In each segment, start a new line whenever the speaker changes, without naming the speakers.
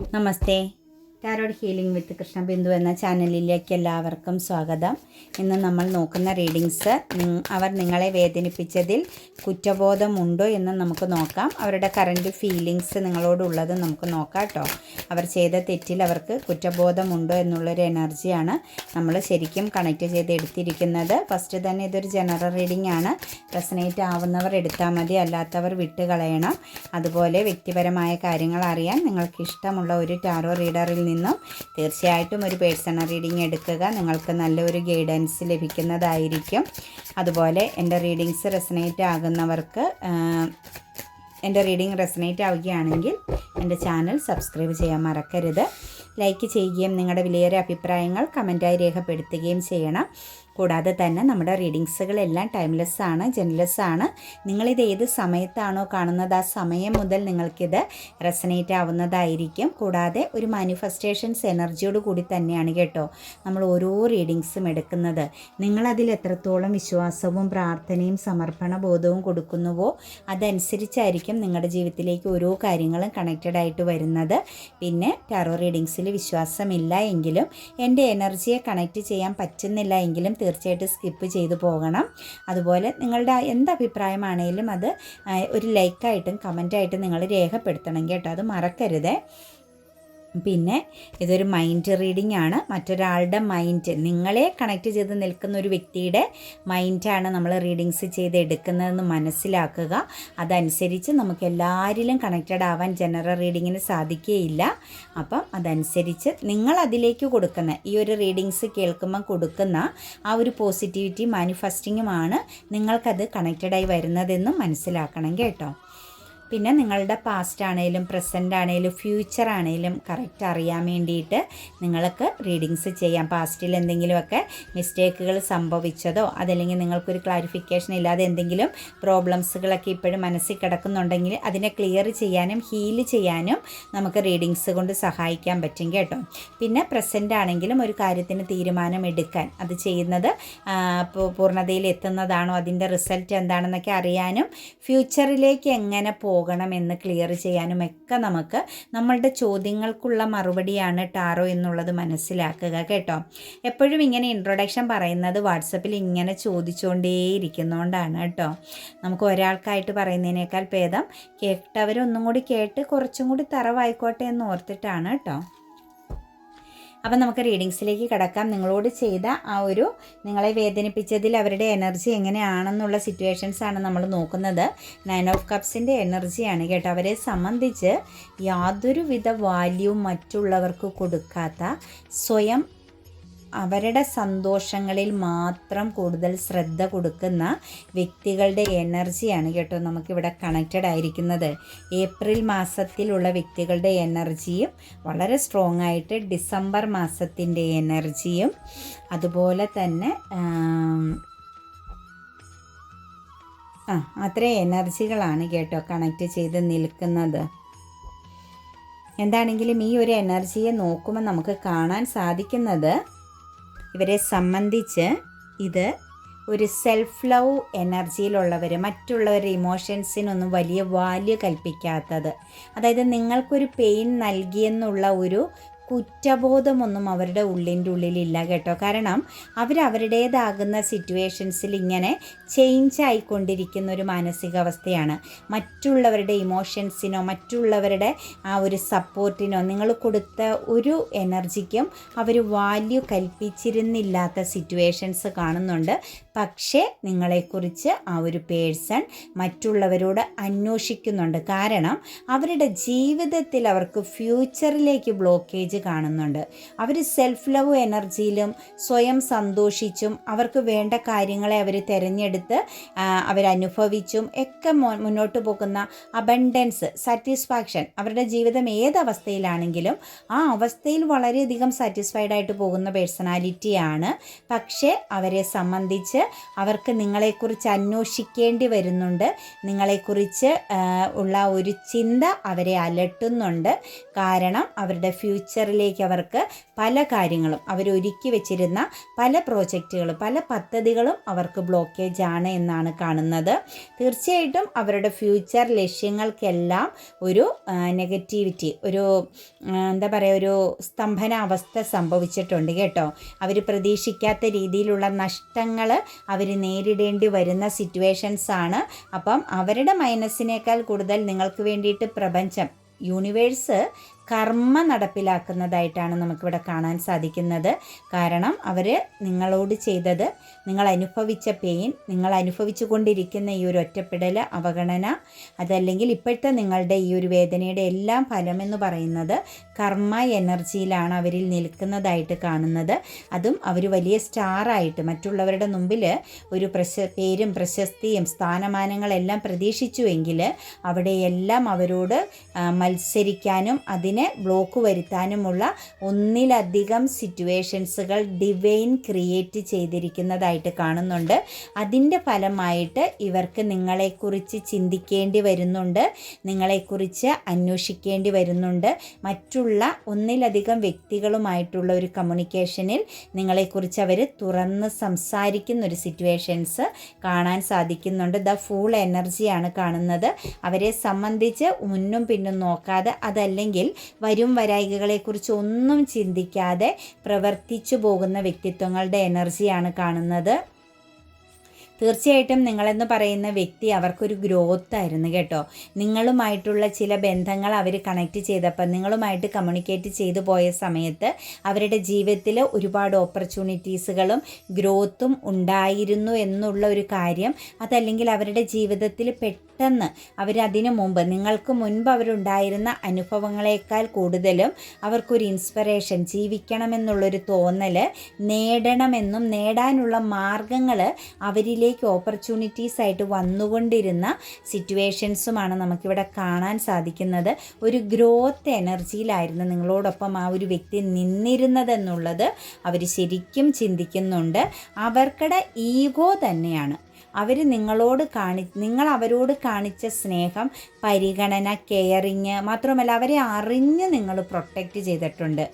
నమస్తే. Tarot healing വിത്ത് കൃഷ്ണബിന്ദു എന്ന ചാനലിലേക്ക് എല്ലാവർക്കും സ്വാഗതം. ഇന്ന് നമ്മൾ നോക്കുന്ന റീഡിങ്സ് അവർ നിങ്ങളെ വേദനിപ്പിച്ചതിൽ കുറ്റബോധമുണ്ടോ എന്ന് നമുക്ക് നോക്കാം. അവരുടെ കറന്റ് ഫീലിങ്സ് നിങ്ങളോടുള്ളത് നമുക്ക് നോക്കാം കേട്ടോ. അവർ ചെയ്ത തെറ്റിൽ അവർക്ക് കുറ്റബോധമുണ്ടോ എന്നുള്ളൊരു എനർജിയാണ് നമ്മൾ ശരിക്കും കണക്ട് ചെയ്ത് എടുത്തിരിക്കുന്നത്. ഫസ്റ്റ് തന്നെ ഇതൊരു ജനറൽ റീഡിംഗ് ആണ്. റെസനേറ്റ് ആവുന്നവർ എടുത്താൽ മതി അല്ലാത്തവർ വിട്ട് കളയണം അതുപോലെ വ്യക്തിപരമായ കാര്യങ്ങൾ അറിയാൻ നിങ്ങൾക്ക് ഇഷ്ടമുള്ള ഒരു ടാറോ റീഡറിൽ നിന്നും തീർച്ചയായിട്ടും ഒരു പേഴ്സണൽ റീഡിംഗ് എടുക്കുക. നിങ്ങൾക്ക് നല്ലൊരു ഗൈഡൻസ് ലഭിക്കുന്നതായിരിക്കും. അതുപോലെ എന്റെ റീഡിങ്സ് റെസനേറ്റ് ആകുന്നവർക്ക് എന്റെ റീഡിംഗ് റെസനേറ്റ് ആവുകയാണെങ്കിൽ എന്റെ ചാനൽ സബ്സ്ക്രൈബ് ചെയ്യാൻ മറക്കരുത്. ലൈക്ക് ചെയ്യുകയും നിങ്ങളുടെ വിലയേറെ അഭിപ്രായങ്ങൾ കമന്റായി രേഖപ്പെടുത്തുകയും ചെയ്യണം. കൂടാതെ തന്നെ നമ്മുടെ റീഡിങ്സുകളെല്ലാം ടൈംലെസ് ആണ് ജെൻലെസ് ആണ് നിങ്ങളിത് ഏത് സമയത്താണോ കാണുന്നത് ആ സമയം മുതൽ നിങ്ങൾക്കിത് റെസനേറ്റ് ആവുന്നതായിരിക്കും. കൂടാതെ ഒരു മാനിഫെസ്റ്റേഷൻസ് എനർജിയോട് കൂടി തന്നെയാണ് കേട്ടോ നമ്മൾ ഓരോ റീഡിങ്സും എടുക്കുന്നത്. നിങ്ങളതിൽ എത്രത്തോളം വിശ്വാസവും പ്രാർത്ഥനയും സമർപ്പണ ബോധവും കൊടുക്കുന്നുവോ അതനുസരിച്ചായിരിക്കും നിങ്ങളുടെ ജീവിതത്തിലേക്ക് ഓരോ കാര്യങ്ങളും കണക്റ്റഡ് ആയിട്ട് വരുന്നത്. പിന്നെ ടാറോ റീഡിങ്സിൽ വിശ്വാസമില്ല എങ്കിലും എന്റെ എനർജിയെ കണക്റ്റ് ചെയ്യാൻ പറ്റുന്നില്ല എങ്കിലും തീർച്ചയായിട്ടും സ്കിപ്പ് ചെയ്തു പോകണം. അതുപോലെ നിങ്ങളുടെ എന്ത് അഭിപ്രായമാണേലും അത് ഒരു ലൈക്കായിട്ടും കമന്റായിട്ടും നിങ്ങൾ രേഖപ്പെടുത്തണം കേട്ടോ. അത് മറക്കരുതേ. പിന്നെ ഇതൊരു മൈൻഡ് റീഡിംഗ് ആണ്. മറ്റൊരാളുടെ മൈൻഡ് നിങ്ങളെ കണക്ട് ചെയ്ത് നിൽക്കുന്ന ഒരു വ്യക്തിയുടെ മൈൻഡാണ് നമ്മൾ റീഡിങ്സ് ചെയ്ത് എടുക്കുന്നതെന്ന് മനസ്സിലാക്കുക. അതനുസരിച്ച് നമുക്ക് എല്ലാവരിലും കണക്റ്റഡ് ആവാൻ ജനറൽ റീഡിങ്ങിന് സാധിക്കുകയില്ല അപ്പം അതനുസരിച്ച് നിങ്ങൾ അതിലേക്ക് കൊടുക്കുന്ന ഈ ഒരു റീഡിങ്സ് കേൾക്കുമ്പോൾ കൊടുക്കുന്ന ആ ഒരു പോസിറ്റിവിറ്റി മാനിഫെസ്റ്റിങ്ങുമാണ് നിങ്ങൾക്കത് കണക്റ്റഡായി വരുന്നതെന്നും മനസ്സിലാക്കണം കേട്ടോ. പിന്നെ നിങ്ങളുടെ പാസ്റ്റ് ആണെങ്കിലും പ്രസന്റ് ആണെങ്കിലും ഫ്യൂച്ചർ ആണെങ്കിലും കറക്റ്റ് അറിയാൻ വേണ്ടിയിട്ട് നിങ്ങൾക്ക് റീഡിങ്സ് ചെയ്യാം. പാസ്റ്റിൽ എന്തെങ്കിലുമൊക്കെ മിസ്റ്റേക്കുകൾ സംഭവിച്ചതോ അതല്ലെങ്കിൽ നിങ്ങൾക്കൊരു ക്ലാരിഫിക്കേഷൻ ഇല്ലാതെ എന്തെങ്കിലും പ്രോബ്ലംസുകളൊക്കെ ഇപ്പോഴും മനസ്സിൽ കിടക്കുന്നുണ്ടെങ്കിൽ അതിനെ ക്ലിയർ ചെയ്യാനും ഹീൽ ചെയ്യാനും നമുക്ക് റീഡിങ്സ് കൊണ്ട് സഹായിക്കാൻ പറ്റും കേട്ടോ. പിന്നെ പ്രസന്റ് ആണെങ്കിലും ഒരു കാര്യത്തിന് തീരുമാനം എടുക്കാൻ. അത് ചെയ്യുന്നത് പൂർണതയിൽ എത്തുന്നതാണോ അതിന്റെ റിസൾട്ട് എന്താണെന്നൊക്കെ അറിയാനും ഫ്യൂച്ചറിലേക്ക് എങ്ങനെ പോകണം എന്ന് ക്ലിയർ ചെയ്യാനും ഒക്കെ നമുക്ക് നമ്മളുടെ ചോദ്യങ്ങൾക്കുള്ള മറുപടിയാണ് ടാറോ എന്നുള്ളത് മനസ്സിലാക്കുക കേട്ടോ. എപ്പോഴും ഇങ്ങനെ ഇൻട്രൊഡക്ഷൻ പറയുന്നത് വാട്സപ്പിൽ ഇങ്ങനെ ചോദിച്ചുകൊണ്ടേയിരിക്കുന്നതുകൊണ്ടാണ് കേട്ടോ. നമുക്ക് ഒരാൾക്കായിട്ട് പറയുന്നതിനേക്കാൾ ഭേദം കേട്ടവരൊന്നും കൂടി കേട്ട് കുറച്ചും കൂടി തറവായിക്കോട്ടെ എന്ന് ഓർത്തിട്ടാണ് കേട്ടോ. അപ്പം നമുക്ക് റീഡിങ്സിലേക്ക് കിടക്കാം. നിങ്ങളോട് ചെയ്ത ആ ഒരു നിങ്ങളെ വേദനിപ്പിച്ചതിൽ അവരുടെ എനർജി എങ്ങനെയാണെന്നുള്ള സിറ്റുവേഷൻസ് ആണ് നമ്മൾ നോക്കുന്നത്. നയൻ ഓഫ് കപ്സിന്റെ എനർജിയാണ് കേട്ടോ. അവരെ സംബന്ധിച്ച് യാതൊരുവിധ വാല്യൂ മറ്റുള്ളവർക്ക് കൊടുക്കാത്ത സ്വയം അവരുടെ സന്തോഷങ്ങളിൽ മാത്രം കൂടുതൽ ശ്രദ്ധ കൊടുക്കുന്ന വ്യക്തികളുടെ എനർജിയാണ് കേട്ടോ നമുക്കിവിടെ കണക്റ്റഡ് ആയിരിക്കുന്നത്. ഏപ്രിൽ മാസത്തിലുള്ള വ്യക്തികളുടെ എനർജിയും വളരെ സ്ട്രോങ് ആയിട്ട് ഡിസംബർ മാസത്തിന്റെ എനർജിയും അതുപോലെ തന്നെ ആം, അത്രയും എനർജികളാണ് കേട്ടോ കണക്റ്റ് ചെയ്ത് നിൽക്കുന്നത്. എന്താണെങ്കിലും ഈ ഒരു എനർജിയെ നോക്കുമ്പോൾ നമുക്ക് കാണാൻ സാധിക്കുന്നത് ഇവരെ സംബന്ധിച്ച് ഇത് ഒരു സെൽഫ് ലവ് എനർജിയിലുള്ളവർ മറ്റുള്ളവരുടെ ഇമോഷൻസിനൊന്നും വലിയ വാല്യൂ കൽപ്പിക്കാത്തത്. അതായത് നിങ്ങൾക്കൊരു പെയിൻ നൽകിയെന്നുള്ള ഒരു കുറ്റബോധമൊന്നും അവരുടെ ഉള്ളിന്റെ ഉള്ളിലില്ല കേട്ടോ. കാരണം അവരവരുടേതാകുന്ന സിറ്റുവേഷൻസിൽ ഇങ്ങനെ ചേഞ്ച് ആയിക്കൊണ്ടിരിക്കുന്ന ഒരു മാനസികാവസ്ഥയാണ്. മറ്റുള്ളവരുടെ ഇമോഷൻസിനോ മറ്റുള്ളവരുടെ ആ ഒരു സപ്പോർട്ടിനോ നിങ്ങൾ കൊടുത്ത ഒരു എനർജിക്കും അവർ വാല്യൂ കൽപ്പിച്ചിരുന്നില്ലാത്ത സിറ്റുവേഷൻസ് കാണുന്നുണ്ട്. പക്ഷേ നിങ്ങളെക്കുറിച്ച് ആ ഒരു പേഴ്സൺ മറ്റുള്ളവരോട് അന്വേഷിക്കുന്നുണ്ട്. കാരണം അവരുടെ ജീവിതത്തിൽ അവർക്ക് ഫ്യൂച്ചറിലേക്ക് ബ്ലോക്കേജ് കാണുന്നുണ്ട്. അവർ സെൽഫ് ലവ് എനർജിയിലും സ്വയം സന്തോഷിച്ചും അവർക്ക് വേണ്ട കാര്യങ്ങളെ അവർ തിരഞ്ഞെടുത്ത് അവരനുഭവിച്ചും ഒക്കെ മുന്നോട്ട് പോകുന്ന അബണ്ടൻസ് സാറ്റിസ്ഫാക്ഷൻ അവരുടെ ജീവിതം ഏത് അവസ്ഥയിലാണെങ്കിലും ആ അവസ്ഥയിൽ വളരെയധികം സാറ്റിസ്ഫൈഡ് ആയിട്ട് പോകുന്ന പേഴ്സണാലിറ്റിയാണ് പക്ഷേ അവരെ സംബന്ധിച്ച് അവർക്ക് നിങ്ങളെക്കുറിച്ച് അന്വേഷിക്കേണ്ടി വരുന്നുണ്ട്. നിങ്ങളെക്കുറിച്ച് ഉള്ള ഒരു ചിന്ത അവരെ അലട്ടുന്നുണ്ട്. കാരണം അവരുടെ ഫ്യൂച്ചർ ഫ്യൂച്ചറിലേക്ക് അവർക്ക് പല കാര്യങ്ങളും അവരൊരുക്കി വെച്ചിരുന്ന പല പ്രോജക്റ്റുകളും പല പദ്ധതികളും അവർക്ക് ബ്ലോക്കേജ് ആണ് എന്നാണ് കാണുന്നത്. തീർച്ചയായിട്ടും അവരുടെ ഫ്യൂച്ചർ ലക്ഷ്യങ്ങൾക്കെല്ലാം ഒരു നെഗറ്റിവിറ്റി ഒരു എന്താ പറയുക ഒരു സ്തംഭനാവസ്ഥ സംഭവിച്ചിട്ടുണ്ട് കേട്ടോ. അവർ പ്രതീക്ഷിക്കാത്ത രീതിയിലുള്ള നഷ്ടങ്ങൾ അവർ നേരിടേണ്ടി വരുന്ന സിറ്റുവേഷൻസ് ആണ്. അപ്പം അവരുടെ മൈനസിനേക്കാൾ കൂടുതൽ നിങ്ങൾക്ക് വേണ്ടിയിട്ട് പ്രപഞ്ചം യൂണിവേഴ്സ് കർമ്മ നടപ്പിലാക്കുന്നതായിട്ടാണ് നമുക്കിവിടെ കാണാൻ സാധിക്കുന്നത്. കാരണം അവർ നിങ്ങളോട് ചെയ്തത് നിങ്ങൾ അനുഭവിച്ച പെയിൻ നിങ്ങൾ അനുഭവിച്ചു കൊണ്ടിരിക്കുന്ന ഈ ഒരു ഒറ്റപ്പെടൽ അവഗണന അതല്ലെങ്കിൽ ഇപ്പോഴത്തെ നിങ്ങളുടെ ഈ ഒരു വേദനയുടെ എല്ലാം ഫലമെന്ന് പറയുന്നത് കർമ്മ എനർജിയിലാണ് അവരിൽ നിൽക്കുന്നതായിട്ട് കാണുന്നത്. അതും അവർ വലിയ സ്റ്റാറായിട്ട് മറ്റുള്ളവരുടെ മുമ്പിൽ ഒരു പ്രശ പേരും പ്രശസ്തിയും സ്ഥാനമാനങ്ങളെല്ലാം പ്രതീക്ഷിച്ചുവെങ്കിൽ അവിടെയെല്ലാം അവരോട് മത്സരിക്കാനും അതിനെ ബ്ലോക്ക് വരുത്താനുമുള്ള ഒന്നിലധികം സിറ്റുവേഷൻസുകൾ ഡിവൈൻ ക്രിയേറ്റ് ചെയ്തിരിക്കുന്നതായിട്ട് കാണുന്നുണ്ട്. അതിന്റെ ഫലമായിട്ട് ഇവർക്ക് നിങ്ങളെക്കുറിച്ച് ചിന്തിക്കേണ്ടി വരുന്നുണ്ട്. നിങ്ങളെക്കുറിച്ച് അന്വേഷിക്കേണ്ടി വരുന്നുണ്ട്. മറ്റുള്ള ഒന്നിലധികം വ്യക്തികളുമായിട്ടുള്ള ഒരു കമ്മ്യൂണിക്കേഷനിൽ നിങ്ങളെക്കുറിച്ച് അവർ തുറന്ന് സംസാരിക്കുന്ന ഒരു സിറ്റുവേഷൻസ് കാണാൻ സാധിക്കുന്നുണ്ട്. ദ ഫുൾ എനർജിയാണ് കാണുന്നത്. അവരെ സംബന്ധിച്ച് മുന്നും പിന്നും നോക്കാതെ അതല്ലെങ്കിൽ വരും വരായികകളെക്കുറിച്ച് ഒന്നും ചിന്തിക്കാതെ പ്രവർത്തിച്ചു പോകുന്ന വ്യക്തിത്വങ്ങളുടെ എനർജിയാണ് കാണുന്നത്. തീർച്ചയായിട്ടും നിങ്ങളെന്ന് പറയുന്ന വ്യക്തി അവർക്കൊരു ഗ്രോത്ത് ആയിരുന്നു കേട്ടോ. നിങ്ങളുമായിട്ടുള്ള ചില ബന്ധങ്ങൾ അവർ കണക്ട് ചെയ്തപ്പോൾ നിങ്ങളുമായിട്ട് കമ്മ്യൂണിക്കേറ്റ് ചെയ്തു പോയ സമയത്ത് അവരുടെ ജീവിതത്തിൽ ഒരുപാട് ഓപ്പർച്യൂണിറ്റീസുകളും ഗ്രോത്തും ഉണ്ടായിരുന്നു എന്നുള്ള ഒരു കാര്യം അതല്ലെങ്കിൽ അവരുടെ ജീവിതത്തിൽ പെട്ടെന്ന് അവരതിനു മുമ്പ് നിങ്ങൾക്ക് മുൻപ് അവരുണ്ടായിരുന്ന അനുഭവങ്ങളെക്കാൾ കൂടുതലും അവർക്കൊരു ഇൻസ്പിറേഷൻ ജീവിക്കണമെന്നുള്ളൊരു തോന്നൽ നേടണമെന്നും നേടാനുള്ള മാർഗങ്ങൾ അവരിലേക്ക് ഓപ്പർച്യൂണിറ്റീസ് ആയിട്ട് വന്നുകൊണ്ടിരുന്ന സിറ്റുവേഷൻസുമാണ് നമുക്കിവിടെ കാണാൻ സാധിക്കുന്നത്. ഒരു ഗ്രോത്ത് എനർജിയിലായിരുന്നു നിങ്ങളോടൊപ്പം ആ ഒരു വ്യക്തി നിന്നിരുന്നതെന്നുള്ളത് അവർ ശരിക്കും ചിന്തിക്കുന്നുണ്ട്. അവർക്കടെ ഈഗോ തന്നെയാണ്. അവർ നിങ്ങളോട് കാണി നിങ്ങൾ അവരോട് കാണിച്ച സ്നേഹം പരിഗണന കെയറിങ് മാത്രമല്ല അവരെ അറിഞ്ഞ് നിങ്ങൾ പ്രൊട്ടക്റ്റ് ചെയ്തിട്ടുണ്ട്.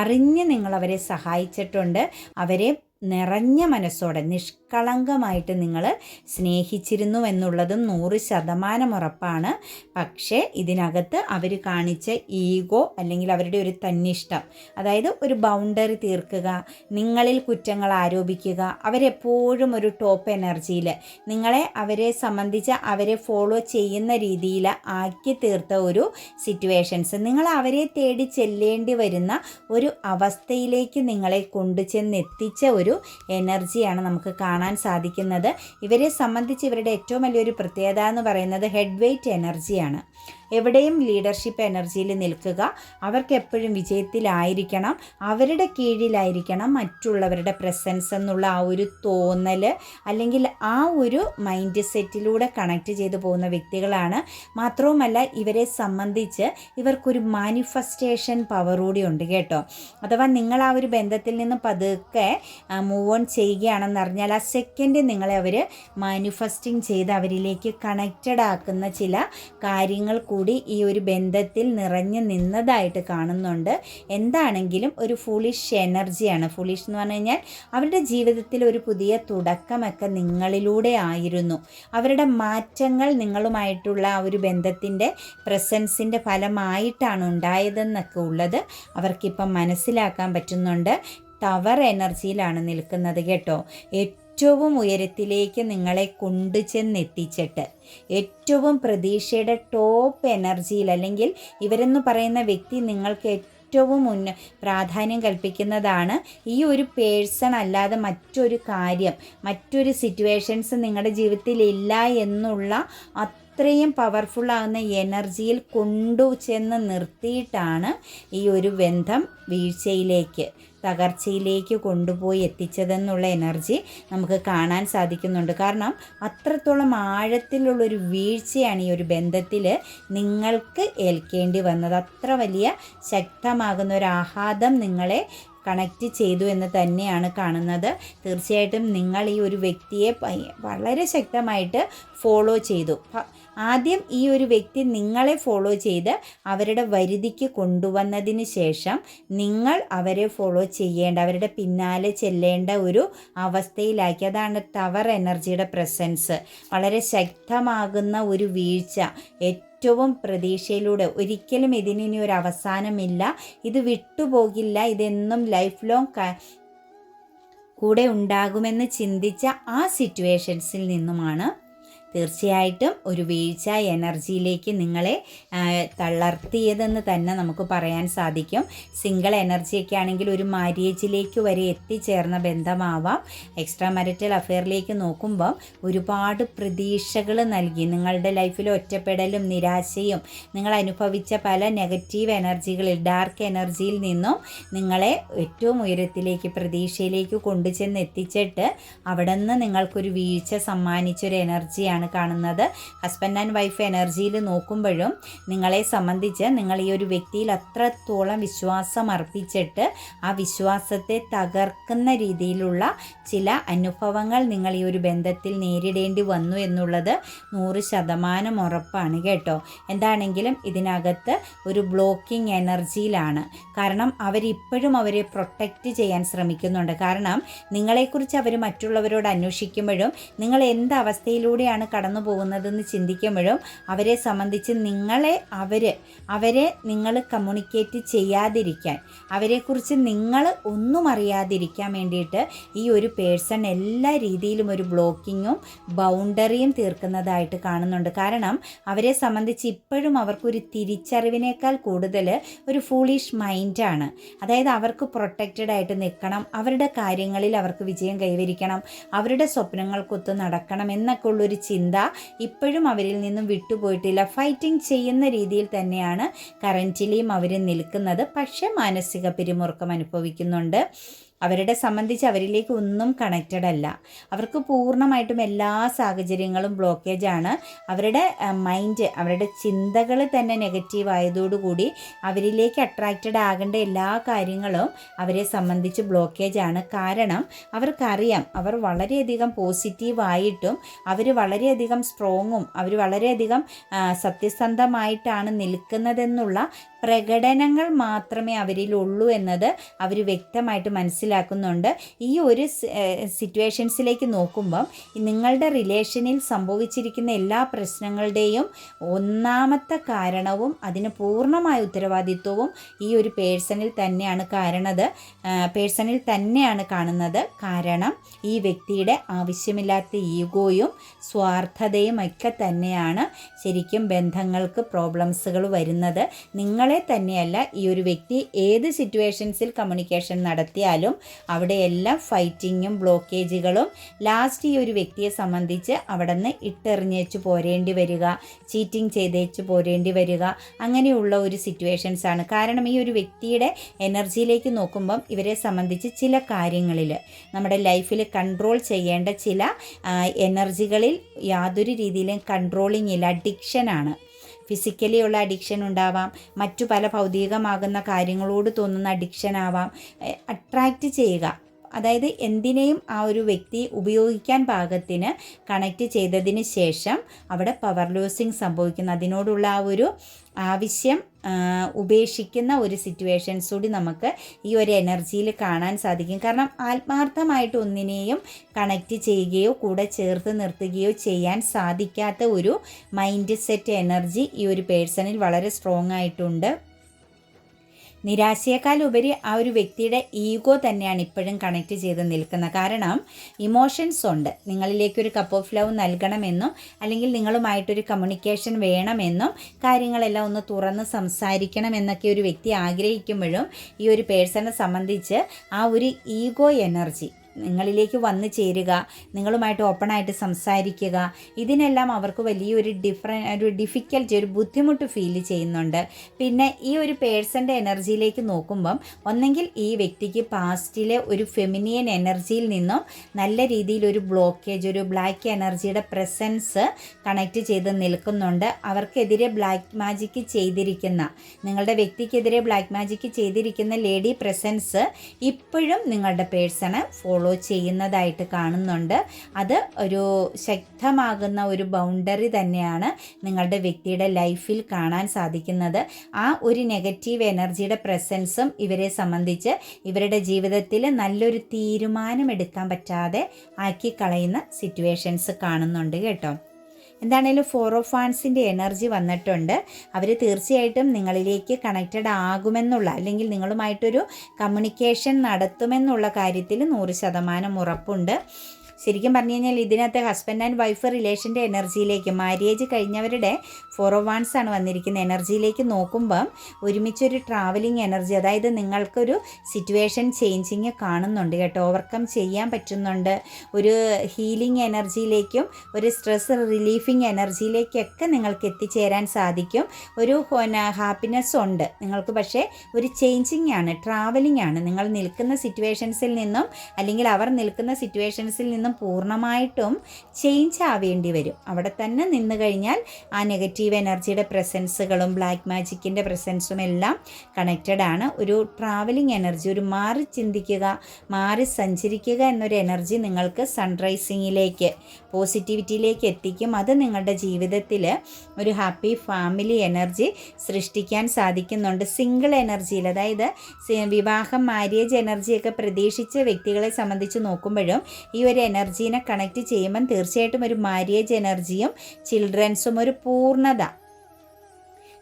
അറിഞ്ഞ് നിങ്ങൾ അവരെ സഹായിച്ചിട്ടുണ്ട്. അവരെ നിറഞ്ഞ മനസ്സോടെ നിഷ്കളങ്കമായിട്ട് നിങ്ങൾ സ്നേഹിച്ചിരുന്നു എന്നുള്ളതും നൂറ് ശതമാനം ഉറപ്പാണ്. പക്ഷേ ഇതിനകത്ത് അവർ കാണിച്ച ഈഗോ അല്ലെങ്കിൽ അവരുടെ ഒരു തന്നിഷ്ടം അതായത് ഒരു ബൗണ്ടറി തീർക്കുക നിങ്ങളിൽ കുറ്റങ്ങൾ ആരോപിക്കുക അവരെപ്പോഴും ഒരു ടോപ്പ് എനർജിയിൽ നിങ്ങളെ അവരെ സംബന്ധിച്ച് അവരെ ഫോളോ ചെയ്യുന്ന രീതിയിൽ ആക്കി തീർത്ത ഒരു സിറ്റുവേഷൻസ്. നിങ്ങൾ അവരെ തേടി ചെല്ലേണ്ടി വരുന്ന ഒരു അവസ്ഥയിലേക്ക് നിങ്ങളെ കൊണ്ടുചെന്നെത്തിച്ച ഒരു എനർജിയാണ് നമുക്ക് കാണാൻ സാധിക്കുന്നത്. ഇവരെ സംബന്ധിച്ച് ഇവരുടെ ഏറ്റവും വലിയൊരു പ്രത്യേകത എന്ന് പറയുന്നത് ഹെഡ് വെയ്റ്റ് എനർജിയാണ്. എവിടെയും ലീഡർഷിപ്പ് എനർജിയിൽ നിൽക്കുക. അവർക്ക് എപ്പോഴും വിജയത്തിലായിരിക്കണം. അവരുടെ കീഴിലായിരിക്കണം മറ്റുള്ളവരുടെ പ്രസൻസ് എന്നുള്ള ആ ഒരു തോന്നൽ അല്ലെങ്കിൽ ആ ഒരു മൈൻഡ് സെറ്റിലൂടെ കണക്ട് ചെയ്തു പോകുന്ന വ്യക്തികളാണ്. മാത്രവുമല്ല ഇവരെ സംബന്ധിച്ച് ഇവർക്കൊരു മാനിഫെസ്റ്റേഷൻ പവർ കൂടി ഉണ്ട് കേട്ടോ. അഥവാ നിങ്ങൾ ആ ഒരു ബന്ധത്തിൽ നിന്ന് പതുക്കെ മൂവ് ഓൺ ചെയ്യുകയാണെന്ന് അറിഞ്ഞാൽ ആ സെക്കൻഡ് നിങ്ങളെ അവർ മാനിഫെസ്റ്റിംഗ് ചെയ്ത് അവരിലേക്ക് കണക്റ്റഡ് ആക്കുന്ന ചില കാര്യങ്ങൾ കൂടി ഈ ഒരു ബന്ധത്തിൽ നിറഞ്ഞു നിന്നതായിട്ട് കാണുന്നുണ്ട്. എന്താണെങ്കിലും ഒരു ഫുളിഷ് എനർജിയാണ് ഫുളിഷ് എന്ന് പറഞ്ഞു കഴിഞ്ഞാൽ അവരുടെ ജീവിതത്തിൽ ഒരു പുതിയ തുടക്കമൊക്കെ നിങ്ങളിലൂടെ ആയിരുന്നു. അവരുടെ മാറ്റങ്ങൾ നിങ്ങളുമായിട്ടുള്ള ആ ഒരു ബന്ധത്തിന്റെ പ്രസൻസിന്റെ ഫലമായിട്ടാണ് ഉണ്ടായതെന്നൊക്കെ ഉള്ളത് അവർക്കിപ്പം മനസ്സിലാക്കാൻ പറ്റുന്നുണ്ട്. ടവർ എനർജിയിലാണ് നിൽക്കുന്നത് കേട്ടോ. ഏറ്റവും ഉയരത്തിലേക്ക് നിങ്ങളെ കൊണ്ടു ചെന്നെത്തിച്ചിട്ട് ഏറ്റവും പ്രതീക്ഷയുടെ ടോപ്പ് എനർജിയിൽ അല്ലെങ്കിൽ ഇവരെന്ന് പറയുന്ന വ്യക്തി നിങ്ങൾക്ക് ഏറ്റവും മുന്ന പ്രാധാന്യം കൽപ്പിക്കുന്നതാണ് ഈ ഒരു പേഴ്സൺ അല്ലാതെ മറ്റൊരു കാര്യം മറ്റൊരു സിറ്റുവേഷൻസ് നിങ്ങളുടെ ജീവിതത്തിൽ ഇല്ല എന്നുള്ള അത്രയും പവർഫുൾ ആകുന്ന എനർജിയിൽ കൊണ്ടു ചെന്ന് നിർത്തിയിട്ടാണ് ഈ ഒരു ബന്ധം വീഴ്ചയിലേക്ക് തകർച്ചയിലേക്ക് കൊണ്ടുപോയി എത്തിച്ചതെന്നുള്ള എനർജി നമുക്ക് കാണാൻ സാധിക്കുന്നുണ്ട്. കാരണം അത്രത്തോളം ആഴത്തിലുള്ളൊരു വീഴ്ചയാണ് ഈ ഒരു ബന്ധത്തിൽ നിങ്ങൾക്ക് ഏൽക്കേണ്ടി വന്നത്. അത്ര വലിയ ശക്തമാകുന്ന ഒരു ആഘാതം നിങ്ങളെ കണക്റ്റ് ചെയ്തു എന്ന് തന്നെയാണ് കാണുന്നത്. തീർച്ചയായിട്ടും നിങ്ങൾ ഈ ഒരു വ്യക്തിയെ വളരെ ശക്തമായിട്ട് ഫോളോ ചെയ്തു. ആദ്യം ഈ ഒരു വ്യക്തി നിങ്ങളെ ഫോളോ ചെയ്ത് അവരുടെ വരുതിക്ക് കൊണ്ടുവന്നതിന് ശേഷം നിങ്ങൾ അവരെ ഫോളോ ചെയ്യേണ്ട അവരുടെ പിന്നാലെ ചെല്ലേണ്ട ഒരു അവസ്ഥയിലാക്കി. അതാണ് ടവർ എനർജിയുടെ പ്രസൻസ് വളരെ ശക്തമാകുന്ന ഒരു വീഴ്ച ഏറ്റവും പ്രതീക്ഷയിലൂടെ. ഒരിക്കലും ഇതിനി ഒരു അവസാനമില്ല. ഇത് വിട്ടുപോകില്ല. ഇതെന്നും ലൈഫ് ലോങ് കൂടെ ഉണ്ടാകുമെന്ന് ചിന്തിച്ച ആ സിറ്റുവേഷൻസിൽ നിന്നുമാണ് തീർച്ചയായിട്ടും ഒരു വീഴ്ച എനർജിയിലേക്ക് നിങ്ങളെ തളർത്തിയതെന്ന് തന്നെ നമുക്ക് പറയാൻ സാധിക്കും. സിംഗിൾ എനർജിയൊക്കെ ആണെങ്കിൽ ഒരു മാര്യേജിലേക്ക് വരെ എത്തിച്ചേർന്ന ബന്ധമാവാം. എക്സ്ട്രാ മാരിറ്റൽ അഫെയറിലേക്ക് നോക്കുമ്പം ഒരുപാട് പ്രതീക്ഷകൾ നൽകി. നിങ്ങളുടെ ലൈഫിൽ ഒറ്റപ്പെടലും നിരാശയും നിങ്ങൾ അനുഭവിച്ച പല നെഗറ്റീവ് എനർജികളിൽ ഡാർക്ക് എനർജിയിൽ നിന്നും നിങ്ങളെ ഏറ്റവും ഉയരത്തിലേക്ക് പ്രതീക്ഷയിലേക്ക് കൊണ്ടുചെന്ന് എത്തിച്ചിട്ട് അവിടെ നിന്ന് നിങ്ങൾക്കൊരു വീഴ്ച സമ്മാനിച്ചൊരു എനർജിയാണ് ആണ് കാണുന്നത്. ഹസ്ബൻഡ് ആൻഡ് വൈഫ് എനർജിയിൽ നോക്കുമ്പോഴും നിങ്ങളെ സംബന്ധിച്ച് നിങ്ങൾ ഈ ഒരു വ്യക്തിയിൽ അത്രത്തോളം വിശ്വാസം അർപ്പിച്ചിട്ട് ആ വിശ്വാസത്തെ തകർക്കുന്ന രീതിയിലുള്ള ചില അനുഭവങ്ങൾ നിങ്ങൾ ഈ ഒരു ബന്ധത്തിൽ നേരിടേണ്ടി വന്നു എന്നുള്ളത് നൂറ് ശതമാനം ഉറപ്പാണ് കേട്ടോ. എന്താണെങ്കിലും ഇതിനകത്ത് ഒരു ബ്ലോക്കിംഗ് എനർജിയിലാണ്. കാരണം അവരിപ്പോഴും അവരെ പ്രൊട്ടക്റ്റ് ചെയ്യാൻ ശ്രമിക്കുന്നുണ്ട്. കാരണം നിങ്ങളെക്കുറിച്ച് അവർ മറ്റുള്ളവരോട് അന്വേഷിക്കുമ്പോഴും നിങ്ങൾ എന്ത് അവസ്ഥയിലൂടെയാണ് കടന്നു പോകുന്നതെന്ന് ചിന്തിക്കുമ്പോഴും അവരെ സംബന്ധിച്ച് നിങ്ങളെ അവർ അവരെ നിങ്ങൾ കമ്മ്യൂണിക്കേറ്റ് ചെയ്യാതിരിക്കാൻ അവരെക്കുറിച്ച് നിങ്ങൾ ഒന്നും അറിയാതിരിക്കാൻ വേണ്ടിയിട്ട് ഈ ഒരു പേഴ്സൺ എല്ലാ രീതിയിലും ഒരു ബ്ലോക്കിങ്ങും ബൗണ്ടറിയും തീർക്കുന്നതായിട്ട് കാണുന്നുണ്ട്. കാരണം അവരെ സംബന്ധിച്ച് ഇപ്പോഴും അവർക്കൊരു തിരിച്ചറിവിനേക്കാൾ കൂടുതൽ ഒരു ഫൂളിഷ് മൈൻഡാണ് അതായത് അവർക്ക് പ്രൊട്ടക്റ്റഡ് ആയിട്ട് നിൽക്കണം അവരുടെ കാര്യങ്ങളിൽ അവർക്ക് വിജയം കൈവരിക്കണം അവരുടെ സ്വപ്നങ്ങൾക്കൊത്ത് നടക്കണം എന്നൊക്കെ ഉള്ളൊരു ചിന്ത ചിന്ത ഇപ്പോഴും അവരിൽ നിന്നും വിട്ടുപോയിട്ടില്ല. ഫൈറ്റിംഗ് ചെയ്യുന്ന രീതിയിൽ തന്നെയാണ് കറന്റിലിയും അവർ നിൽക്കുന്നത്. പക്ഷേ മാനസിക പിരിമുറുക്കം അനുഭവിക്കുന്നുണ്ട്. അവരുടെ സംബന്ധിച്ച് അവരിലേക്ക് ഒന്നും കണക്റ്റഡ് അല്ല. അവർക്ക് പൂർണമായിട്ടും എല്ലാ സാഹചര്യങ്ങളും ബ്ലോക്കേജ് ആണ്. അവരുടെ മൈൻഡ് അവരുടെ ചിന്തകൾ തന്നെ നെഗറ്റീവ് ആയതോടുകൂടി അവരിലേക്ക് അട്രാക്റ്റഡ് ആകേണ്ട എല്ലാ കാര്യങ്ങളും അവരെ സംബന്ധിച്ച് ബ്ലോക്കേജ് ആണ്. കാരണം അവർക്കറിയാം അവർ വളരെയധികം പോസിറ്റീവായിട്ടും അവർ വളരെയധികം സ്ട്രോങ്ങും അവർ വളരെയധികം സത്യസന്ധമായിട്ടാണ് നിൽക്കുന്നതെന്നുള്ള പ്രകടനങ്ങൾ മാത്രമേ അവരിലുള്ളൂ എന്നത് അവർ വ്യക്തമായിട്ട് മനസ്സിലാക്കുന്നുണ്ട്. ഈ ഒരു സിറ്റുവേഷൻസിലേക്ക് നോക്കുമ്പം നിങ്ങളുടെ റിലേഷനിൽ സംഭവിച്ചിരിക്കുന്ന എല്ലാ പ്രശ്നങ്ങളുടെയും ഒന്നാമത്തെ കാരണവും അതിന് പൂർണമായ ഉത്തരവാദിത്വവും ഈ ഒരു പേഴ്സണിൽ തന്നെയാണ് കാരണത്. പേഴ്സണിൽ തന്നെയാണ് കാണുന്നത്. കാരണം ഈ വ്യക്തിയുടെ ആവശ്യമില്ലാത്ത ഈഗോയും സ്വാർത്ഥതയും ഒക്കെ തന്നെയാണ് ശരിക്കും ബന്ധങ്ങൾക്ക് പ്രോബ്ലംസുകൾ വരുന്നത്. നിങ്ങളെ നിങ്ങളെ തന്നെയല്ല ഈ ഒരു വ്യക്തി ഏത് സിറ്റുവേഷൻസിൽ കമ്മ്യൂണിക്കേഷൻ നടത്തിയാലും അവിടെയെല്ലാം ഫൈറ്റിങ്ങും ബ്ലോക്കേജുകളും ലാസ്റ്റ് ഈ ഒരു വ്യക്തിയെ സംബന്ധിച്ച് അവിടെ നിന്ന് ഇട്ടെറിഞ്ഞേച്ച് പോരേണ്ടി വരിക ചീറ്റിംഗ് ചെയ്തേച്ച് പോരേണ്ടി വരിക അങ്ങനെയുള്ള ഒരു സിറ്റുവേഷൻസ് ആണ്. കാരണം ഈ ഒരു വ്യക്തിയുടെ എനർജിയിലേക്ക് നോക്കുമ്പം ഇവരെ സംബന്ധിച്ച് ചില കാര്യങ്ങളിൽ നമ്മുടെ ലൈഫിൽ കൺട്രോൾ ചെയ്യേണ്ട ചില എനർജികളിൽ യാതൊരു രീതിയിലും കൺട്രോളിങ് ഇല്ല. അഡിക്ഷനാണ് ഫിസിക്കലി ഉള്ള അഡിക്ഷൻ ഉണ്ടാവാം. മറ്റു പല ഭൗതികമാകുന്ന കാര്യങ്ങളോട് തോന്നുന്ന അഡിക്ഷൻ ആവാം. അട്രാക്റ്റ് ചെയ്യുക. അതായത് എന്തിനേയും ആ ഒരു വ്യക്തി ഉപയോഗിക്കാൻ പാകത്തിന് കണക്റ്റ് ചെയ്തതിന് ശേഷം അവിടെ പവർ ലൂസിങ് സംഭവിക്കുന്നു. അതിനോടുള്ള ആ ഒരു ആവശ്യം ഉപേക്ഷിക്കുന്ന ഒരു സിറ്റുവേഷൻസ് കൂടി നമുക്ക് ഈ ഒരു എനർജിയിൽ കാണാൻ സാധിക്കും. കാരണം ആത്മാർത്ഥമായിട്ട് ഒന്നിനെയും കണക്റ്റ് ചെയ്യുകയോ കൂടെ ചേർത്ത് നിർത്തുകയോ ചെയ്യാൻ സാധിക്കാത്ത ഒരു മൈൻഡ് സെറ്റ് എനർജി ഈ ഒരു പേഴ്സണിൽ വളരെ സ്ട്രോങ് ആയിട്ടുണ്ട്. നിരാശയേക്കാൾ ഉപരി ആ ഒരു വ്യക്തിയുടെ ഈഗോ തന്നെയാണ് ഇപ്പോഴും കണക്ട് ചെയ്ത് നിൽക്കുന്നത്. കാരണം ഇമോഷൻസ് ഉണ്ട്. നിങ്ങളിലേക്കൊരു കപ്പ് ഓഫ് ലവ് നൽകണമെന്നും അല്ലെങ്കിൽ നിങ്ങളുമായിട്ടൊരു കമ്മ്യൂണിക്കേഷൻ വേണമെന്നും കാര്യങ്ങളെല്ലാം ഒന്ന് തുറന്ന് സംസാരിക്കണം എന്നൊക്കെ ഒരു വ്യക്തി ആഗ്രഹിക്കുമ്പോഴും ഈ ഒരു പേഴ്സണെ സംബന്ധിച്ച് ആ ഒരു ഈഗോ എനർജി നിങ്ങളിലേക്ക് വന്നു ചേരുക നിങ്ങളുമായിട്ട് ഓപ്പണായിട്ട് സംസാരിക്കുക. ഇതിനെല്ലാം അവർക്ക് വലിയൊരു ഡിഫറ ഒരു ഡിഫിക്കൽറ്റി ഒരു ബുദ്ധിമുട്ട് ഫീൽ ചെയ്യുന്നുണ്ട്. പിന്നെ ഈ ഒരു പേഴ്സന്റെ എനർജിയിലേക്ക് നോക്കുമ്പം ഒന്നെങ്കിൽ ഈ വ്യക്തിക്ക് പാസ്റ്റിലെ ഒരു ഫെമിനിയൻ എനർജിയിൽ നിന്നും നല്ല രീതിയിൽ ഒരു ബ്ലോക്കേജ് ഒരു ബ്ലാക്ക് എനർജിയുടെ പ്രസൻസ് കണക്ട് ചെയ്ത് നിൽക്കുന്നുണ്ട്. അവർക്കെതിരെ ബ്ലാക്ക് മാജിക്ക് ചെയ്തിരിക്കുന്ന നിങ്ങളുടെ വ്യക്തിക്കെതിരെ ബ്ലാക്ക് മാജിക്ക് ചെയ്തിരിക്കുന്ന ലേഡി പ്രസൻസ് ഇപ്പോഴും നിങ്ങളുടെ പേഴ്സണെ ഫോളോ ഫോളോ ചെയ്യുന്നതായിട്ട് കാണുന്നുണ്ട്. അത് ഒരു ശക്തമാകുന്ന ഒരു ബൗണ്ടറി തന്നെയാണ് നിങ്ങളുടെ വ്യക്തിയുടെ ലൈഫിൽ കാണാൻ സാധിക്കുന്നത്. ആ ഒരു നെഗറ്റീവ് എനർജിയുടെ പ്രസൻസും ഇവരെ സംബന്ധിച്ച് ഇവരുടെ ജീവിതത്തിൽ നല്ലൊരു തീരുമാനമെടുക്കാൻ പറ്റാതെ ആക്കി കളയുന്ന സിറ്റുവേഷൻസ് കാണുന്നുണ്ട് കേട്ടോ. എന്താണേലും ഫോറോഫാൻസിന്റെ എനർജി വന്നിട്ടുണ്ട്. അവർ തീർച്ചയായിട്ടും നിങ്ങളിലേക്ക് കണക്റ്റഡ് ആകുമെന്നുള്ള അല്ലെങ്കിൽ നിങ്ങളുമായിട്ടൊരു കമ്മ്യൂണിക്കേഷൻ നടത്തുമെന്നുള്ള കാര്യത്തിൽ നൂറ് ശതമാനം ഉറപ്പുണ്ട്. ശരിക്കും പറഞ്ഞു കഴിഞ്ഞാൽ ഇതിനകത്ത് ഹസ്ബൻഡ് ആൻഡ് വൈഫ് റിലേഷന്റെ എനർജിയിലേക്ക് മാര്യേജ് കഴിഞ്ഞവരുടെ ഫോറോവാൻസ് ആണ് വന്നിരിക്കുന്ന എനർജിയിലേക്ക് നോക്കുമ്പം ഒരുമിച്ചൊരു ട്രാവലിംഗ് എനർജി അതായത് നിങ്ങൾക്കൊരു സിറ്റുവേഷൻ ചേഞ്ചിങ് കാണുന്നുണ്ട് കേട്ടോ. ഓവർകം ചെയ്യാൻ പറ്റുന്നുണ്ട്. ഒരു ഹീലിംഗ് എനർജിയിലേക്കും ഒരു സ്ട്രെസ് റിലീഫിംഗ് എനർജിയിലേക്കൊക്കെ നിങ്ങൾക്ക് എത്തിച്ചേരാൻ സാധിക്കും. ഒരു ഹാപ്പിനെസ് ഉണ്ട്. നിങ്ങൾക്ക് പക്ഷേ ഒരു ചേഞ്ചിങ് ആണ് ട്രാവലിംഗ് ആണ്. നിങ്ങൾ നിൽക്കുന്ന സിറ്റുവേഷൻസിൽ നിന്നും അല്ലെങ്കിൽ അവർ നിൽക്കുന്ന സിറ്റുവേഷൻസിൽ നിന്നും പൂർണമായിട്ടും ചേഞ്ച് ആവേണ്ടി വരും. അവിടെ തന്നെ നിന്ന് കഴിഞ്ഞാൽ ആ നെഗറ്റീവ് എനർജിയുടെ പ്രസൻസുകളും ബ്ലാക്ക് മാജിക്കിന്റെ പ്രസൻസും എല്ലാം കണക്റ്റഡ് ആണ്. ഒരു ട്രാവലിംഗ് എനർജി ഒരു മാറി ചിന്തിക്കുക മാറി സഞ്ചരിക്കുക എന്നൊരു എനർജി നിങ്ങൾക്ക് സൺറൈസിങ്ങിലേക്ക് പോസിറ്റിവിറ്റിയിലേക്ക് എത്തിക്കും. അത് നിങ്ങളുടെ ജീവിതത്തിൽ ഒരു ഹാപ്പി ഫാമിലി എനർജി സൃഷ്ടിക്കാൻ സാധിക്കുന്നുണ്ട്. സിംഗിൾ എനർജിയിൽ അതായത് വിവാഹം മാര്യേജ് എനർജിയൊക്കെ പ്രതീക്ഷിച്ച വ്യക്തികളെ സംബന്ധിച്ച് നോക്കുമ്പോഴും ഈ ഒരു എനർജീനെ കണക്ട് ചെയ്യുമ്പം തീർച്ചയായിട്ടും ഒരു മാര്യേജ് എനർജിയും ചിൽഡ്രൻസും ഒരു പൂർണത.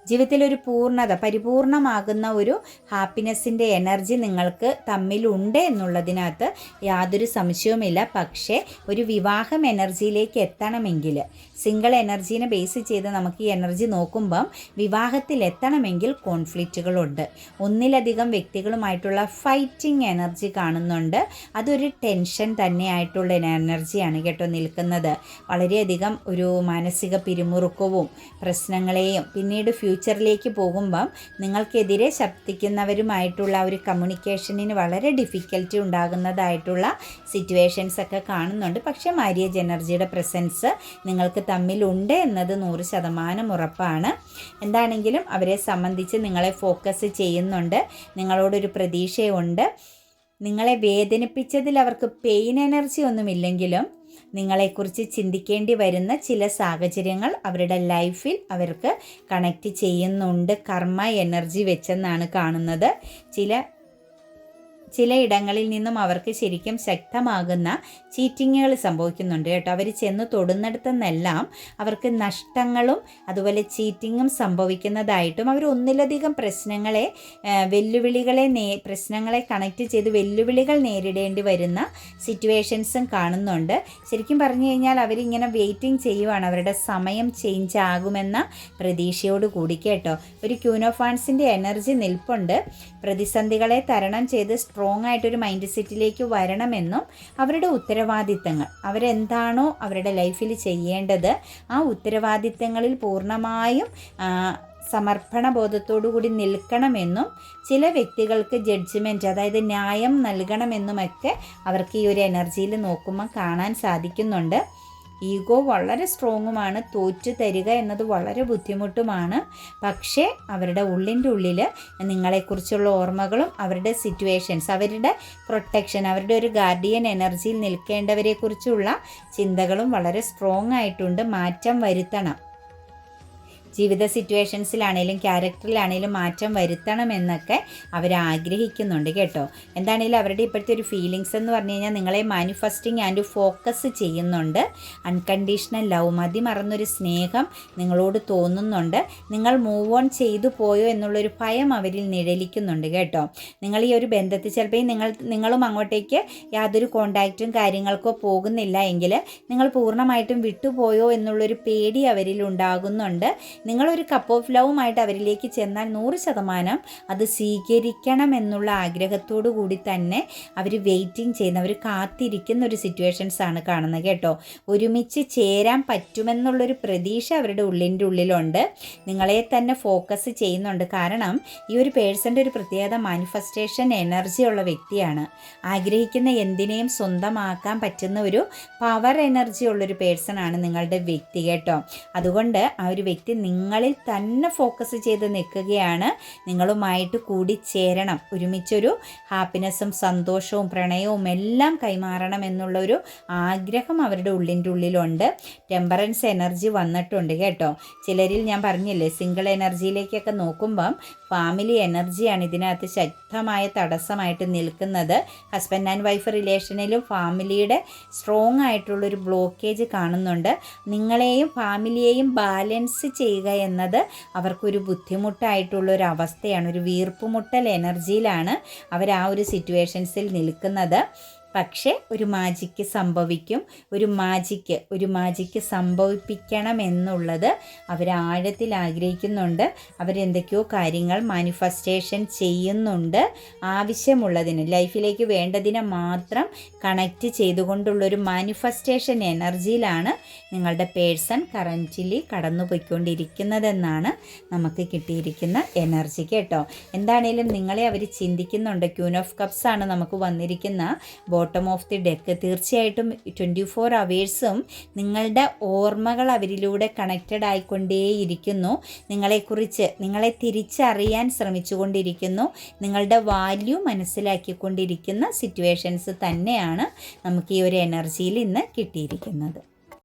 ജീവിതത്തിൽ ഒരു പൂർണത പരിപൂർണമാകുന്ന ഒരു ഹാപ്പിനെസ്സിന്റെ എനർജി നിങ്ങൾക്ക് തമ്മിലുണ്ട് എന്നുള്ളതിനകത്ത് യാതൊരു സംശയവുമില്ല. പക്ഷേ ഒരു വിവാഹം എനർജിയിലേക്ക് എത്തണമെങ്കിൽ സിംഗിൾ എനർജീനെ ബേസ് ചെയ്ത് നമുക്ക് ഈ എനർജി നോക്കുമ്പം വിവാഹത്തിൽ എത്തണമെങ്കിൽ കോൺഫ്ലിക്റ്റുകളുണ്ട്. ഒന്നിലധികം വ്യക്തികളുമായിട്ടുള്ള ഫൈറ്റിംഗ് എനർജി കാണുന്നുണ്ട്. അതൊരു ടെൻഷൻ തന്നെയായിട്ടുള്ള എനർജിയാണ് കേട്ടോ നിൽക്കുന്നത്. വളരെയധികം ഒരു മാനസിക പിരിമുറുക്കവും പ്രശ്നങ്ങളെയും പിന്നീട് ഫ്യൂച്ചറിലേക്ക് പോകുമ്പം നിങ്ങൾക്കെതിരെ ശബ്ദിക്കുന്നവരുമായിട്ടുള്ള ഒരു കമ്മ്യൂണിക്കേഷനിന് വളരെ ഡിഫിക്കൽറ്റി ഉണ്ടാകുന്നതായിട്ടുള്ള സിറ്റുവേഷൻസ് ഒക്കെ കാണുന്നുണ്ട്. പക്ഷേ മാരിയേജ് എനർജിയുടെ പ്രസൻസ് നിങ്ങൾക്ക് തമ്മിലുണ്ട് എന്നത് നൂറ് ശതമാനം ഉറപ്പാണ്. എന്താണെങ്കിലും അവരെ സംബന്ധിച്ച് നിങ്ങളെ ഫോക്കസ് ചെയ്യുന്നുണ്ട്. നിങ്ങളോടൊരു പ്രതീക്ഷയുണ്ട്. നിങ്ങളെ വേദനിപ്പിച്ചതിൽ അവർക്ക് പെയിൻ എനർജി ഒന്നുമില്ലെങ്കിലും നിങ്ങളെക്കുറിച്ച് ചിന്തിക്കേണ്ടി വരുന്ന ചില സാഹചര്യങ്ങൾ അവരുടെ ലൈഫിൽ അവർക്ക് കണക്റ്റ് ചെയ്യുന്നുണ്ട്. കർമ്മ എനർജി വെച്ചെന്നാണ് കാണുന്നത്. ചില ചിലയിടങ്ങളിൽ നിന്നും അവർക്ക് ശരിക്കും ശക്തമാകുന്ന ചീറ്റിങ്ങുകൾ സംഭവിക്കുന്നുണ്ട് കേട്ടോ. അവർ ചെന്ന് തൊടുന്നിടത്തുനിന്നെല്ലാം അവർക്ക് നഷ്ടങ്ങളും അതുപോലെ ചീറ്റിങ്ങും സംഭവിക്കുന്നതായിട്ടും അവർ ഒന്നിലധികം പ്രശ്നങ്ങളെ വെല്ലുവിളികളെ നേ പ്രശ്നങ്ങളെ കണക്ട് ചെയ്ത് വെല്ലുവിളികൾ നേരിടേണ്ടി വരുന്ന സിറ്റുവേഷൻസും കാണുന്നുണ്ട്. ശരിക്കും പറഞ്ഞു കഴിഞ്ഞാൽ അവരിങ്ങനെ വെയിറ്റിംഗ് ചെയ്യുവാണ്. അവരുടെ സമയം ചേഞ്ച് ആകുമെന്ന പ്രതീക്ഷയോട് കൂടി കേട്ടോ. ഒരു ക്യൂനോഫാൻസിന്റെ എനർജി നിൽപ്പുണ്ട്. പ്രതിസന്ധികളെ തരണം ചെയ്ത് സ്ട്രോങ് ആയിട്ടൊരു മൈൻഡ് സെറ്റിലേക്ക് വരണമെന്നും അവരുടെ ഉത്തരവാദിത്തങ്ങൾ അവരെന്താണോ അവരുടെ ലൈഫിൽ ചെയ്യേണ്ടത് ആ ഉത്തരവാദിത്തങ്ങളിൽ പൂർണമായും സമർപ്പണ ബോധത്തോടുകൂടി നിൽക്കണമെന്നും ചില വ്യക്തികൾക്ക് ജഡ്ജ്മെന്റ് അതായത് ന്യായം നൽകണമെന്നുമൊക്കെ അവർക്ക് ഈ ഒരു എനർജിയിൽ നോക്കുമ്പോൾ കാണാൻ സാധിക്കുന്നുണ്ട്. ഈഗോ വളരെ സ്ട്രോങ്ങുമാണ്. തോറ്റു തരിക എന്നത് വളരെ ബുദ്ധിമുട്ടുമാണ്. പക്ഷേ അവരുടെ ഉള്ളിന്റെ ഉള്ളിൽ നിങ്ങളെക്കുറിച്ചുള്ള ഓർമ്മകളും അവരുടെ സിറ്റുവേഷൻസ് അവരുടെ പ്രൊട്ടക്ഷൻ അവരുടെ ഒരു ഗാർഡിയൻ എനർജിയിൽ നിൽക്കേണ്ടവരെക്കുറിച്ചുള്ള ചിന്തകളും വളരെ സ്ട്രോങ് ആയിട്ടുണ്ട്. മാറ്റം വരുത്തണം. ജീവിത സിറ്റുവേഷൻസിലാണേലും ക്യാരക്ടറിലാണേലും മാറ്റം വരുത്തണമെന്നൊക്കെ അവർ ആഗ്രഹിക്കുന്നുണ്ട് കേട്ടോ. എന്താണേലും അവരുടെ ഇപ്പോഴത്തെ ഒരു ഫീലിങ്സ് എന്ന് പറഞ്ഞു കഴിഞ്ഞാൽ നിങ്ങളെ മാനിഫെസ്റ്റിംഗ് ആൻഡ് ഫോക്കസ് ചെയ്യുന്നുണ്ട്. അൺകണ്ടീഷണൽ ലവ് മതി മറന്നൊരു സ്നേഹം നിങ്ങളോട് തോന്നുന്നുണ്ട്. നിങ്ങൾ മൂവ് ഓൺ ചെയ്തു പോയോ എന്നുള്ളൊരു ഭയം അവരിൽ നിഴലിക്കുന്നുണ്ട് കേട്ടോ. നിങ്ങൾ ഈ ഒരു ബന്ധത്തിൽ ചിലപ്പോൾ നിങ്ങൾ നിങ്ങളും അങ്ങോട്ടേക്ക് യാതൊരു കോണ്ടാക്റ്റും കാര്യങ്ങൾക്കോ പോകുന്നില്ല എങ്കിൽ നിങ്ങൾ പൂർണമായിട്ടും വിട്ടുപോയോ എന്നുള്ളൊരു പേടി അവരിൽ ഉണ്ടാകുന്നുണ്ട്. നിങ്ങളൊരു കപ്പ് ഓഫ് ലവുമായിട്ട് അവരിലേക്ക് ചെന്നാൽ നൂറ് ശതമാനം അത് സ്വീകരിക്കണം എന്നുള്ള ആഗ്രഹത്തോടു കൂടി തന്നെ അവർ വെയിറ്റിംഗ് ചെയ്യുന്ന അവർ കാത്തിരിക്കുന്ന ഒരു സിറ്റുവേഷൻസ് ആണ് കാണുന്നത് കേട്ടോ. ഒരുമിച്ച് ചേരാൻ പറ്റുമെന്നുള്ളൊരു പ്രതീക്ഷ അവരുടെ ഉള്ളിന്റെ ഉള്ളിലുണ്ട്. നിങ്ങളെ തന്നെ ഫോക്കസ് ചെയ്യുന്നുണ്ട്. കാരണം ഈ ഒരു പേഴ്സന്റെ ഒരു പ്രത്യേകത മാനിഫെസ്റ്റേഷൻ എനർജി ഉള്ള വ്യക്തിയാണ്. ആഗ്രഹിക്കുന്ന എന്തിനേയും സ്വന്തമാക്കാൻ പറ്റുന്ന ഒരു പവർ എനർജി ഉള്ളൊരു പേഴ്സൺ ആണ് നിങ്ങളുടെ വ്യക്തി കേട്ടോ. അതുകൊണ്ട് ആ ഒരു വ്യക്തി നിങ്ങളിൽ തന്നെ ഫോക്കസ് ചെയ്ത് നിൽക്കുകയാണ്. നിങ്ങളുമായിട്ട് കൂടി കൂടിച്ചേരണം ഒരുമിച്ചൊരു ഹാപ്പിനെസ്സും സന്തോഷവും പ്രണയവും എല്ലാം കൈമാറണം എന്നുള്ളൊരു ആഗ്രഹം അവരുടെ ഉള്ളിന്റെ ഉള്ളിലുണ്ട്. ടെമ്പറൻസ് എനർജി വന്നിട്ടുണ്ട് കേട്ടോ. ചിലരിൽ ഞാൻ പറഞ്ഞില്ലേ സിംഗിൾ എനർജിയിലേക്കൊക്കെ നോക്കുമ്പം ഫാമിലി എനർജിയാണ് ഇതിനകത്ത് ശക്തമായ തടസ്സമായിട്ട് നിൽക്കുന്നത്. ഹസ്ബൻഡ് ആൻഡ് വൈഫ് റിലേഷനിലും ഫാമിലിയുടെ സ്ട്രോങ് ആയിട്ടുള്ളൊരു ബ്ലോക്കേജ് കാണുന്നുണ്ട്. നിങ്ങളെയും ഫാമിലിയെയും ബാലൻസ് ചെയ്യുക എന്നത് അവർക്കൊരു ബുദ്ധിമുട്ടായിട്ടുള്ളൊരു അവസ്ഥയാണ് ഒരു വീർപ്പുമുട്ടൽ എനർജിയിലാണ് അവർ ആ ഒരു സിറ്റുവേഷൻസിൽ നിൽക്കുന്നത്. പക്ഷേ ഒരു മാജിക്ക് സംഭവിക്കും. ഒരു മാജിക്ക് ഒരു മാജിക്ക് സംഭവിപ്പിക്കണം എന്നുള്ളത് അവർ ആഴത്തിൽ ആഗ്രഹിക്കുന്നുണ്ട്. അവരെന്തൊക്കെയോ കാര്യങ്ങൾ മാനിഫെസ്റ്റേഷൻ ചെയ്യുന്നുണ്ട്. ആവശ്യമുള്ളതിന് ലൈഫിലേക്ക് വേണ്ടതിനെ മാത്രം കണക്റ്റ് ചെയ്തുകൊണ്ടുള്ളൊരു മാനിഫെസ്റ്റേഷൻ എനർജിയിലാണ് നിങ്ങളുടെ പേഴ്സൺ കറന്റിലി കടന്നു പോയിക്കൊണ്ടിരിക്കുന്നതെന്നാണ് നമുക്ക് കിട്ടിയിരിക്കുന്ന എനർജി കേട്ടോ. എന്താണേലും നിങ്ങളെ അവർ ചിന്തിക്കുന്നുണ്ട്. ക്യൂൻ ഓഫ് കപ്സ് ആണ് നമുക്ക് വന്നിരിക്കുന്ന ബോട്ടം ഓഫ് ദി ഡെക്ക് തീർച്ചയായിട്ടും ട്വന്റി ഫോർ അവേഴ്സും നിങ്ങളുടെ ഓർമ്മകൾ അവരിലൂടെ കണക്റ്റഡ് ആയിക്കൊണ്ടേയിരിക്കുന്നു. നിങ്ങളെക്കുറിച്ച് നിങ്ങളെ തിരിച്ചറിയാൻ ശ്രമിച്ചുകൊണ്ടിരിക്കുന്നു. നിങ്ങളുടെ വാല്യൂ മനസ്സിലാക്കിക്കൊണ്ടിരിക്കുന്ന സിറ്റുവേഷൻസ് തന്നെയാണ് നമുക്ക് ഈ ഒരു എനർജിയിൽ ഇന്ന് കിട്ടിയിരിക്കുന്നത്.